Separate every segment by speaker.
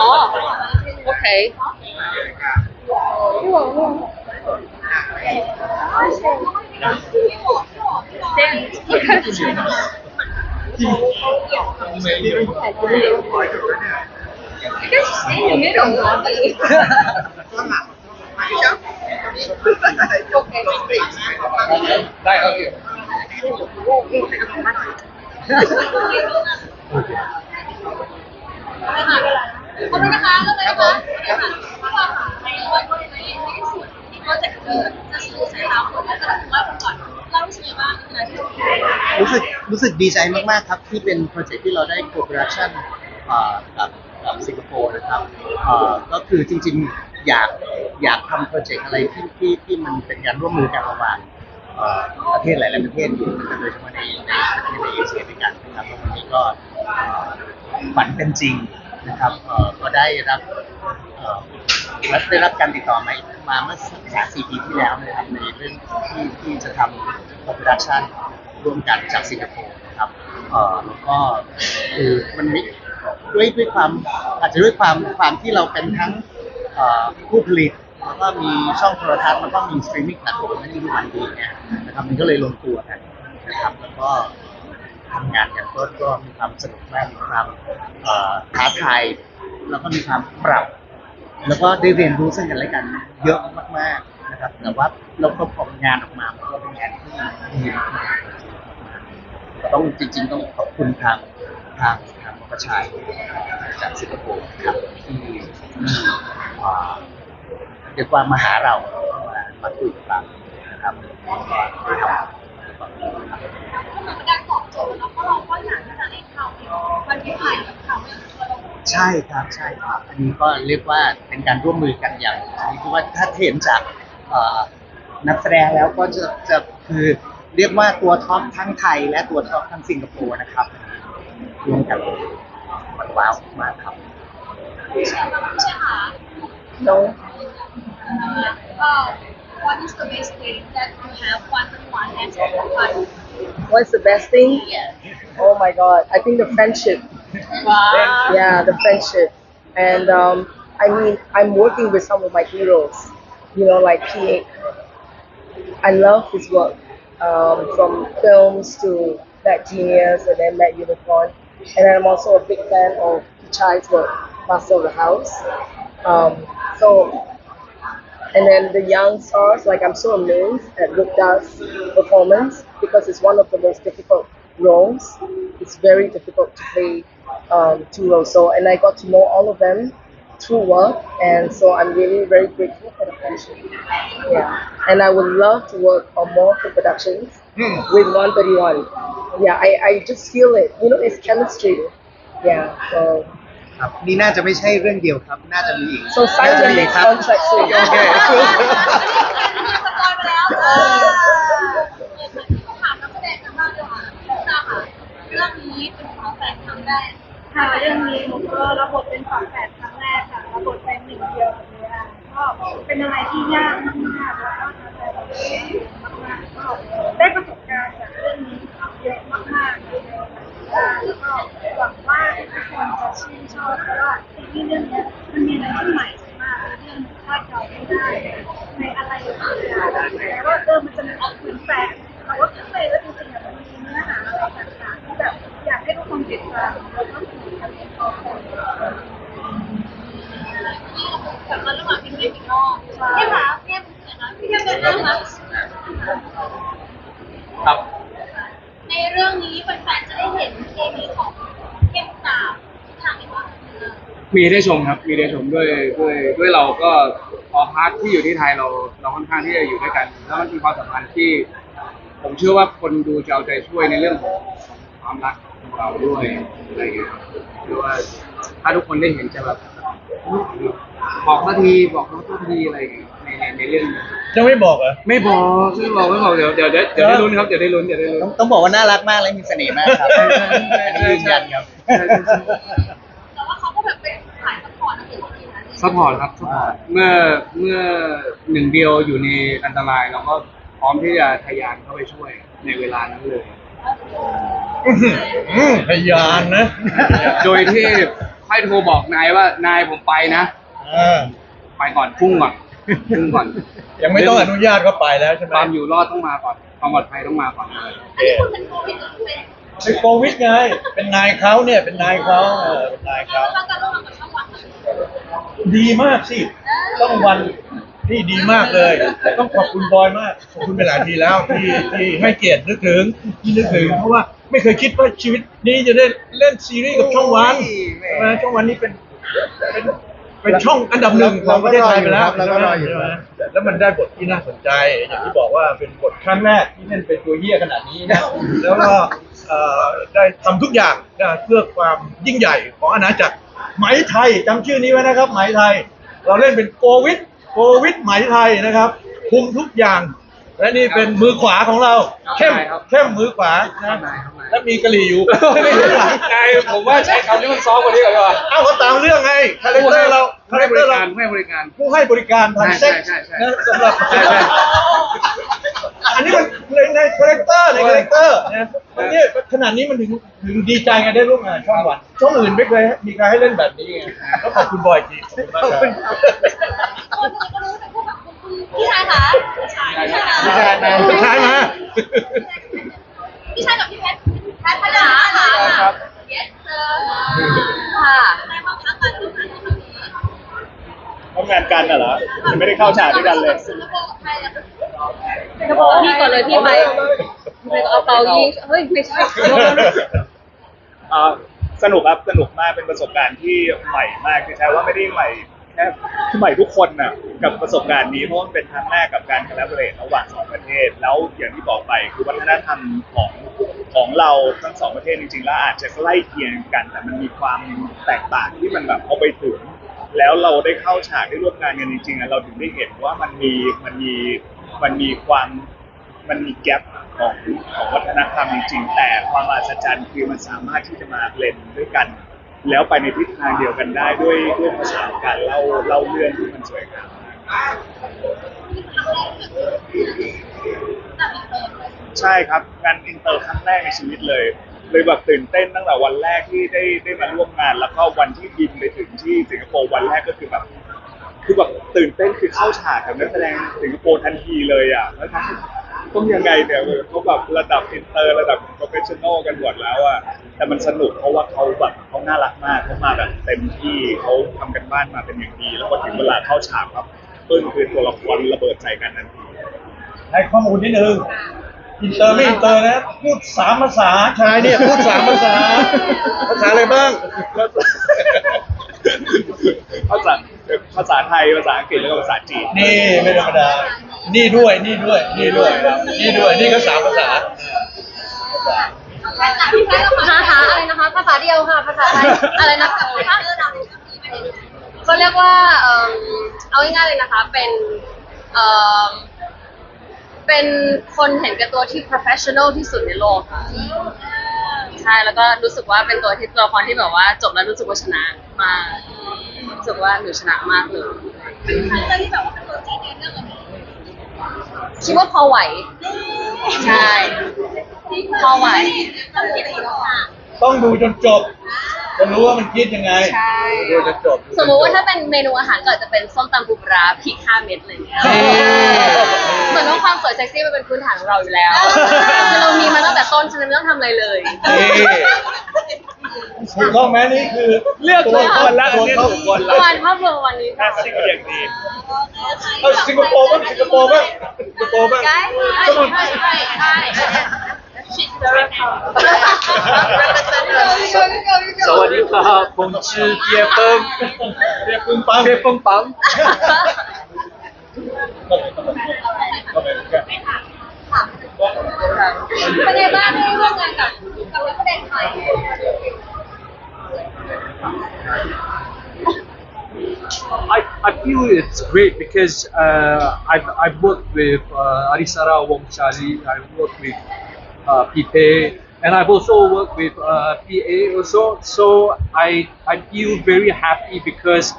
Speaker 1: อ๋อโอเค I guess stay in the middle. Okay.
Speaker 2: ได้ครับพี่
Speaker 3: ขอบคุณนะคะเริ่มเลยนะคะพี่บอลค่ะในวันนี้ในที่สุดที่โปรเจกต์เกิดจะสู่สายตาคนและจะถึงว่าคนก่อนเรารู้สึกยังไงบ้างในที่
Speaker 4: รู้สึกรู้สึกดีใจมากๆครับที่เป็นโปรเจกต์ที่เราได้โคโปรดักชั่นกับกับสิงคโปร์นะครับก็คือจริงๆอยากอยากทำโปรเจกต์อะไรที่ที่ที่มันเป็นการร่วมมือกันระหว่างประเทศหลาย ๆ ประเทศอยู่โดยเฉพาะในในประเทศในเอเชียด้วยกันนะครับวันนี้ก็ฝันเป็นจริง นะครับก็ได้รับได้รับการติดต่อมามาเมื่อสามสี่ปีที่แล้วนะครับในเรื่องที่ที่จะทำโปรดักชันร่วมกันจากสิงคโปร์นะครับแล้วก็คือมันมด้วยด้วยความอาจจะด้วยความความที่เราเป็นทั้งผู้ผลิตแล้วก็มีช่องโทรทัศน์แล้วก็มีสตรีมมิ่งแพลตฟอร์มนั่นที่มันดีเนี่ยนะครับมันก็เลยลงตัวกันนะครับแล้วก็ ทำงานกันก็ก็มีความสนุกมากมีความเอ่อท้าทายแล้วก็มีความปรับ แล้วก็ได้เรียนรู้ซึ่งกันและกัน เยอะมากๆนะครับ แต่ว่าเราก็พองานออกมามันก็เป็นงานที่ดีมากๆก็ต้องจริง ๆ ต้องขอบคุณทางทางทางประชัยจากสิงคโปร์ครับที่ที่อ่าเรียกว่ามาหาเรามามาคุยกับเรานะครับ
Speaker 3: วันที่ถ่ายเขาเนี่ยเรา
Speaker 4: ใช่ครับใช่ครับอันนี้ก็เรียกว่าเป็นการร่วมมือกันอย่างชนิดที่ว่าถ้าเห็นจากเอ่อนักแสดงแล้วก็จะจะคือเรียกว่าตัวท็อปทั้งไทย และตัวท็อปทั้งสิงคโปร์นะครับร่วมกันมันว้าวมากครับ
Speaker 3: ใช่ค่ะ
Speaker 1: No.
Speaker 3: Uh, what is the best thing that you have one to one and one?
Speaker 1: What's the best thing?
Speaker 3: Yeah.
Speaker 1: Oh my god. I think the friendship.
Speaker 3: Wow.
Speaker 1: Yeah, the friendship. And um, I mean, I'm working with some of my heroes, you know, like P8. I love his work, um, from films to Black Genius and then Black Unicorn. And I'm also a big fan of Pichai's work, Master of the House. Um, so, and then the young stars, like I'm so amazed at Gupta's performance because it's one of the most difficult roles. It's very difficult to play um, two roles. So, and I got to know all of them through work, and so I'm really very grateful for the friendship. Yeah, and I would love to work on more co-productions with 131. Yeah, I, I just feel it. You know, it's chemistry. Yeah. So,
Speaker 4: ครับนี่น่าจะไม่ใช่เรื่องเดียวครับ น่าจะมีอีก
Speaker 1: so sign
Speaker 4: น่าจะ
Speaker 1: your
Speaker 4: มีอีก
Speaker 1: next
Speaker 4: ครับ
Speaker 1: contract soon.
Speaker 4: โ แฟ
Speaker 3: นครั้งแรก
Speaker 5: ค่ะเรื่องนี้หนูก็รับบทเป็นฝาแฝดครั้งแรกค่ะรับบทเป็นหนึ่งเดียวกับเนื้อก็เป็นอะไรที่ยากมากแล้วก็ท้าทายเราเองมากๆก็ได้ประสบการณ์จากเรื่องนี้เยอะมากๆเลยค่ะแล้วก็หวังว่าทุกคนจะชื่นชอบเพราะว่าซีรีส์เรื่องนี้มันมีอะไรที่ใหม่มากเป็นเรื่องคาดเดาไม่ได้ในอะไรต่างๆแต่ว่าเออมันจะมีออกเหมือนแปลกแต่ว่าข้างในแล้วจริงๆอะมันมีเนื้อหาอะไรต่างๆที่แบบอยากให้ทุกคนติดตามแล้วก็สนุกกันในตอนนี้
Speaker 3: กลับมาเรื่องพี่เทียบอีกรอบพี่คะพี่เทียบเป็นไงคะพี่เทียบเป็นไงคะ
Speaker 2: ครับ
Speaker 3: ในเรื่องนี้แฟนๆจะได้เห็นเคมีของเข้มตาทางไหนบ้าง
Speaker 2: มีได้ชมครับ มีได้ชมด้วยด้วยด้วยเราก็พอพาร์ทที่อยู่ที่ไทยเราเราค่อนข้างที่จะอยู่ด้วยกัน แล้วมันมีความสัมพันธ์ที่ ผมเชื่อว่าคนดูจะเอาใจช่วยในเรื่องของความรักของเราด้วยอะไรอย่างเงี้ยครับหรือว่าถ้าทุกคนได้เห็นจะแบบบอกสักทีบอกเขาสักทีอะไรอย่างเงี้ยในในในเรื่องนี้
Speaker 6: จะไม่บอกเหรอ
Speaker 2: ไม่บอกไม่บอกไม่บอกเดี๋ยวเดี๋ยวเดี๋ยวเดี๋ยวได้ลุ้นครับเดี๋ยวได้ลุ้นเดี๋ยวได้ลุ้น
Speaker 4: ต้องต้องบอกว่าน่ารักมากและมีเสน่ห์มากครับอันนี้ยืนยันครับ
Speaker 3: ซัพพอร์ตค
Speaker 2: รับซัพพอร์ตเมื่อเมื่อหนึ่งเดียวอยู่ในอันตรายเราก็พร้อมที่จะทะยานเข้าไปช่วยในเวลานั้นเลย
Speaker 6: พยานนะ
Speaker 2: โดยที่ค่อยโทรบอกนายว่านายผมไปนะ
Speaker 6: อ่า
Speaker 2: ไปก่อนพุ่งก่อนพุ่งก่อน
Speaker 6: ยังไม่ต้องอนุญาตก็ไปแล้วใช่ไหม
Speaker 2: ความอยู่รอดต้องมาก่อนความปลอดภัยต้องมาก่อนเลย
Speaker 6: โอเคเป็นโควิด ไง เป็นนายเขาเนี่ย เป็นนายเขาเออเป็นนายเขา
Speaker 3: แล้วการร่วมงานกับช่องวัน
Speaker 6: ดีมากสิต้องวันนี่ดีมากเลย ต้องขอบคุณบอยมาก ขอบคุณเป็นหลายทีแล้วที่ที่ให้เกียรตินึกถึงที่นึกถึง เพราะว่าไม่เคยคิดว่าชีวิตนี้จะได้เล่นซีรีส์กับช่องวันใช่ไหมช่องวันนี้เป็นเป็นเป็นช่องอันดับหนึ่งของประเทศไทยไปแล้ว
Speaker 4: เราก็รออยู่
Speaker 6: ใช่ไหม
Speaker 4: ครับ
Speaker 6: แล้วมันได้บทที่น่าสนใจ อย่างที่บอกว่าเป็นบทครั้งแรกที่เล่นเป็นตัวเหี้ยขนาดนี้นะแล้วก็เอ่อ ได้ทำทุกอย่างนะเพื่อความยิ่งใหญ่ของอาณาจักรไหมไทยจำชื่อนี้ไว้นะครับ ไหมไทย เราเล่นเป็นโควิดโควิดไหมไทยนะครับ คุมทุกอย่าง และนี่เป็นมือขวาของเรา เข้มเข้มมือขวานะและมีกะหรี่อยู่ไม่ได้หลัง
Speaker 2: นายผมว่าใช้คำที่มันซอฟต์กว่านี้ก่อนดีกว่า
Speaker 6: เอ้าก็ตามเรื่องไงคาแรคเตอร์เราคาแร
Speaker 2: ให้
Speaker 6: ค
Speaker 2: บ
Speaker 6: เตอ
Speaker 2: ริ
Speaker 6: ร์เรา
Speaker 2: การให้บริการ
Speaker 6: ผู้ให้บริการทางเซ็กส์
Speaker 2: ใช่ใช่ใช่
Speaker 6: นะสำหรับ
Speaker 2: ใช่ใช่
Speaker 6: อันนี้มัน ในในคาแรคเตอร์ในคาแรคเตอร์นะมันเนี่ยขนาดนี้มันถึงถึงดีใจไงได้ร่วมงานช่องวันช่องอื่นไม่เคยมีใครให้เล่นแบบนี้ไงก็ขอบคุณบอยจีขอบคุณมากครับ
Speaker 3: คนก็รู้แต่พวกแบบคุณพี่ชายคะพี่ชายพี่ชาย
Speaker 6: พี่ชายมาพี่ชายมา
Speaker 3: พี่ชายกับพี่แพทแพทพัฒนาค่ะ
Speaker 6: ครับ
Speaker 3: เยสเซอร์ค่ะในความรักกันอยู่นั้นตรงนี้
Speaker 7: ทำงานกันน่ะเหรอยังไม่ได้เข้าฉากด้วยกันเลย
Speaker 8: สิงคโปร์พี่ก่อนเลยพี่ไปไปเอาเตายิงเฮ้ยไม่ใช่
Speaker 7: อ่าสนุกครับสนุกมากเป็นประสบการณ์ที่ใหม่มากคือใช้ว่าไม่ได้ใหม่แค่คือใหม่ทุกคนน่ะกับประสบการณ์นี้เพราะมันเป็นครั้งแรกกับการ collaborate ระหว่างสองประเทศ แล้วอย่างที่บอกไปคือวัฒนธรรมของของเราทั้งสองประเทศจริงๆแล้วอาจจะใกล้เคียงกัน แต่มันมีความแตกต่างที่มันแบบเอาไปถึง แล้วเราได้เข้าฉากได้ร่วมงานกันจริงๆอะเราถึงได้เห็นว่ามันมีมันมี มันมีความมันมีแกลบของของวัฒนธรรมจริงๆแต่ความมหัศจรรย์คือมันสามารถที่จะมาเบลนด้วยกัน แล้วไปในทิศทางเดียวกันได้ด้วยด้วยภาษาการเล่าเล่าเรื่องที่มันสวยงามใช่ครับงานอินเตอร์ครั้งแรกในชีวิตเลย เลยแบบตื่นเต้นตั้งแต่วันแรกที่ได้ได้มาร่วมงาน แล้วก็วันที่บินไปถึงที่สิงคโปร์วันแรกก็คือแบบ คือแบบตื่นเต้นคือเข้าฉากกับนักแสดงสิงคโปร์ทันทีเลยอะแล้วทั้งต้องยังไงเนี่ยเขาแบบระดับอินเตอร์ระดับโปรเฟชชั่นอลกันหมดแล้วอะแต่มันสนุกเพราะว่าเขาแบบเขาน่ารักมากเขามาแบบเต็มที่เขาทำกันบ้านมาเป็นอย่างดี แล้วพอถึงเวลาเข้าฉากแบบปึ้งคือตัวละครระเบิดใจกันทันที
Speaker 6: ให้ข้อมูลนิดนึงอินเตอร์ไม่อินเตอร์นะพูดสามภาษาชายเนี่ยพูดสามภาษา ภาษาอะไรบ้าง
Speaker 7: ภาษา ภาษาไทยภาษาอังกฤษแล้วก็ภาษาจีน
Speaker 6: นี่ไม่ธรรมดา นี่ด้วยนี่ด้วยนี่ด้วยนี่ด้วยนี่ก็สามภาษา
Speaker 3: แพทย์พี่แพทย์
Speaker 8: ภาษาอะไรนะคะ ภาษาเดียวค่ะภาษาไทยอะไรนะ
Speaker 3: กับพาร์ทเนอร์เราในเรื่องนี้ไม่ได้
Speaker 8: ก็เรียกว่าเอิ่มเอาง่ายๆเลยนะคะ เป็นเอิ่มเป็นคนเห็นแก่ตัวที่ professional ที่สุดในโลกค่ะใช่แล้วก็รู้สึกว่าเป็นตัวที่ตัวละครที่แบบว่าจบแล้วรู้สึกว่าชนะมากรู้ สึกว่าหนูชนะมากเลย
Speaker 3: เป็นครั้งแรกที่แบบว่าเป็นตัวจริงในเรื่องนี้
Speaker 8: คิดว่าพอไหว ใช่ พอไหว
Speaker 3: ต้องคิดอีกแล้วค่ะ
Speaker 6: ต้องดูจนจบจะรู้ว่ามันคิดยังไง
Speaker 8: ใช่
Speaker 6: ดูจนจบ
Speaker 8: สมมุติว่าถ้าเป็นเมนูอาหารก็อาจจะเป็นส้มตำปูปลาพริกห้าเม็ดอะไรอย่างเงี้ย
Speaker 6: นี่
Speaker 8: เหมือนว่าความสวยเซ็กซี่มันเป็นพื้นฐานของเราอยู่แล้วคือเรามีมาตั้งแต่ต้นฉะนั้นไม่ต้องทำอะไรเลย
Speaker 6: นี่ ถูกต้องไหมนี่คือ
Speaker 7: เลือกถูกคนละ
Speaker 6: ตัว
Speaker 7: เลือก
Speaker 6: เขา
Speaker 7: ถูกคนละ
Speaker 8: วันภาพรวมวันนี้
Speaker 7: แค่สิ่งอย่างดี
Speaker 6: เอาสิงคโปร์บ้างสิงคโปร์บ้างสิงคโปร์บ้าง
Speaker 8: ใช่ใช่ใช่ใช่
Speaker 9: สวัสดีครับผมชื่อเปียเปิ้ง
Speaker 6: เรียกปึ้งปัง
Speaker 9: เปียเปิ้งปัง
Speaker 3: เป็นไงบ้างที่ร่วมงานกับกับนักแสดงไทย
Speaker 9: I, I feel it's great because uh, I've, I've worked with uh, Arisara Shali, I've worked with uh, Pipe, and I've also worked with uh, PA also. So I, I feel very happy because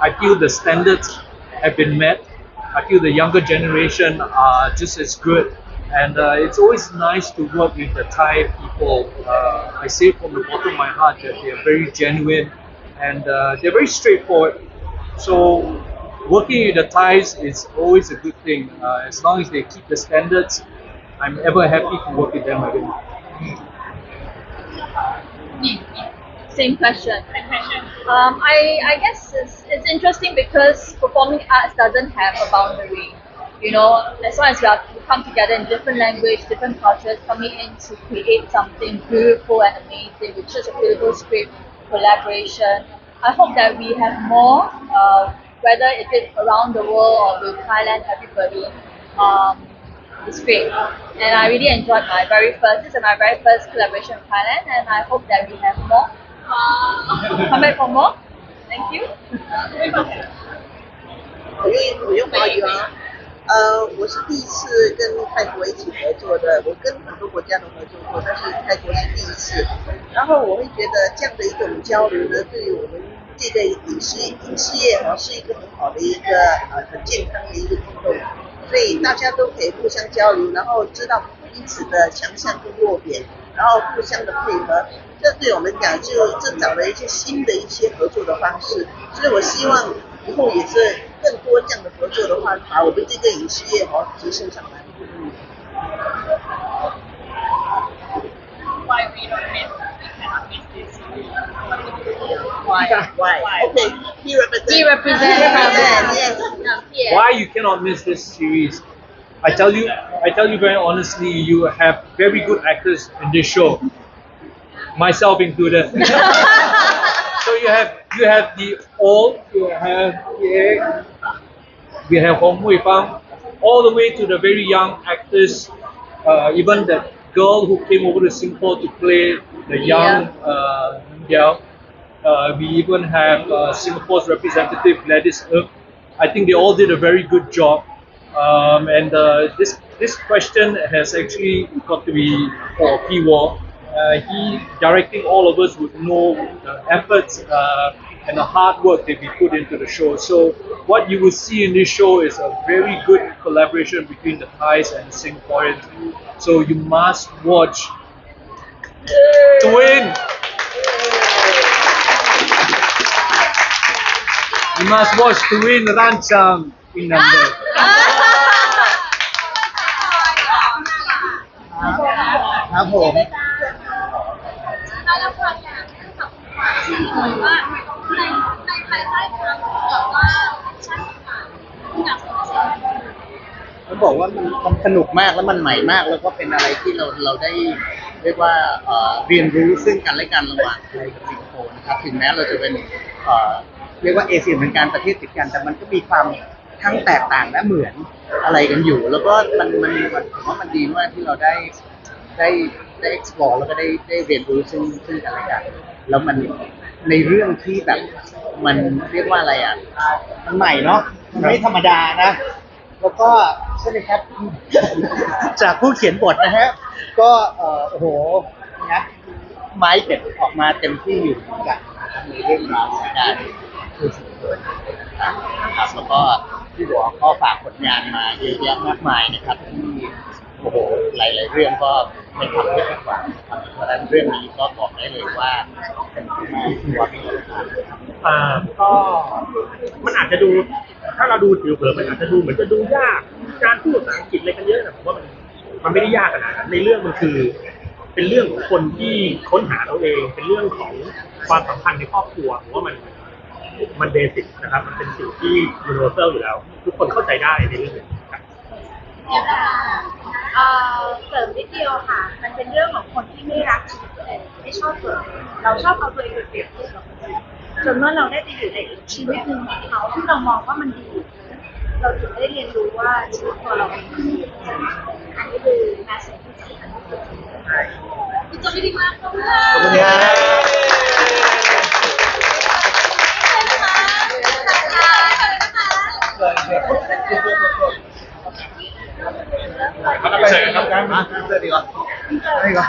Speaker 9: I feel the standards have been met. I feel the younger generation are just as good. And uh, it's always nice to work with the Thai people. Uh, I say from the bottom of my heart that they are very genuine and uh, they're very straightforward. So working with the Thais is always a good thing. Uh, as long as they keep the standards, I'm ever happy to work with them again.
Speaker 10: Same question. Same Um, I, I guess it's, it's interesting because performing arts doesn't have a boundary. You know, as long as we, are, come together in different language, different cultures, coming in to create something beautiful and amazing with such a beautiful script, collaboration. I hope that we have more, uh, whether it is around the world or with Thailand, everybody. Um, it's great. And I really enjoyed my very first, this is my very first collaboration with Thailand, and I hope that we have more. Come back for more. Thank you.
Speaker 11: 我用我用华语啊。 呃，我是第一次跟泰国一起合作的，我跟很多国家都合作过，但是泰国是第一次。然后我会觉得这样的一种交流呢，对于我们这个影视影视业哈是一个很好的一个呃很健康的一个活动，所以大家都可以互相交流，然后知道彼此的强项跟弱点，然后互相的配合。这对我们讲就就找了一些新的一些合作的方式，所以我希望以后也是更多这样的合作的话，把我们这个影视业哈提升上来。嗯。
Speaker 3: Why we don't miss, we cannot miss this.
Speaker 11: Why? Why? Okay, he represents.
Speaker 10: He represents
Speaker 11: Yes.
Speaker 10: Yeah.
Speaker 9: Why you cannot miss this series? I tell you, I tell you very honestly, you have very good actors in this show, myself included. so you have you have the old, you have yeah, we have Hong Hui Fang, all the way to the very young actors, uh, even the girl who came over to Singapore to play the young uh, Yao. Uh, we even have uh, Singapore's representative Gladys Ng. I think they all did a very good job. Um, and uh, this this question has actually got to be for P War. Uh, he directing all of us would know the efforts uh, and the hard work that we put into the show. So what you will see in this show is a very good collaboration between the Thais and Singaporeans. So you must watch to win. You must watch to win Rancham in number.
Speaker 4: ค บ
Speaker 3: อกว่ามันมัน
Speaker 4: สนุกมากแล้วมันใหม่มาก แล้วก็เป็นอะไรที่เราเราได้เรียกว่าเอ่อเรียนรู้ซึ่งกันและกันระหว่างไทยกับสิงคโปร์นะครับถึงแม้เราจะเป็นเอ่อเรียกว่าเอเชียเหมือนกันประเทศติดกัน แต่มันก็มีความทั้งแตกต่างและเหมือนอะไรกันอยู่ แล้วก็มันมันมันผมว่ามันดีมากที่เราได้ได้ได้ explore แล้วก็ได้ได้เรียนรู้ซึ่งซึ่งกันและกันแล้วมันในเรื่องที่แบบ มันเรียกว่าอะไรอะมันใหม่เนาะมันไม่ธรรมดานะ แล้วก็ใช่ไหมครับ จากผู้เขียนบทนะฮะ ก็เอ่อโอ้โหงัดไม้เป็ดออกมาเต็มที่อยู่เหมือนกันนะครับในเรื่องราวของการพูดถึงตัวนะครับแล้วก็ที่บอกก็ฝากผลงานมาเยอะแยะมากมายนะครับที่โอ้โหหลายๆเรื่องก็ไม่ทำให้ผิดหวังนะครับเพราะฉะนั้นเรื่องนี้ก็บอกได้เลยว่าเป็นที่วัดเลยนะครับ
Speaker 12: อ่าก็มันอาจจะดู ถ้าเราดูผิวเผินมันอาจจะดูเหมือนจะดูยาก การพูดภาษาอังกฤษอะไรกันเยอะนะผมว่ามันมันไม่ได้ยากขนาดนั้นในเรื่องมันคือ เป็นเรื่องของคนที่ค้นหาตัวเอง เป็นเรื่องของความสัมพันธ์ในครอบครัวผมว่ามันมันเบสิกนะครับ มันเป็นสิ่งที่ยูนิเวอร์แซลอยู่แล้ว ทุกคนเข้าใจได้ในเรื่องนี้ครับ
Speaker 13: เอ่อเสริมนิดเดียวค่ะ มันเป็นเรื่องของคนที่ไม่รักตัวเองไม่ชอบตัวเองเราชอบเอาตัวเองไปเปรียบเทียบ จนเมื่อเราได้ไปอยู่ในอีกชีวิตหนึ่งของเขาที่เรามองว่ามันดี เราถึงได้เรียนรู้ว่าชีวิตตัวเราเองดีอันนี้คือแมสเซจที่สำคัญที่สุด
Speaker 3: คุณจอมดีมากขอบคุณ
Speaker 4: ขอบคุณครับ
Speaker 6: ครับเสร็จครับ
Speaker 4: มาเสื้อดีกว่าดีกว่า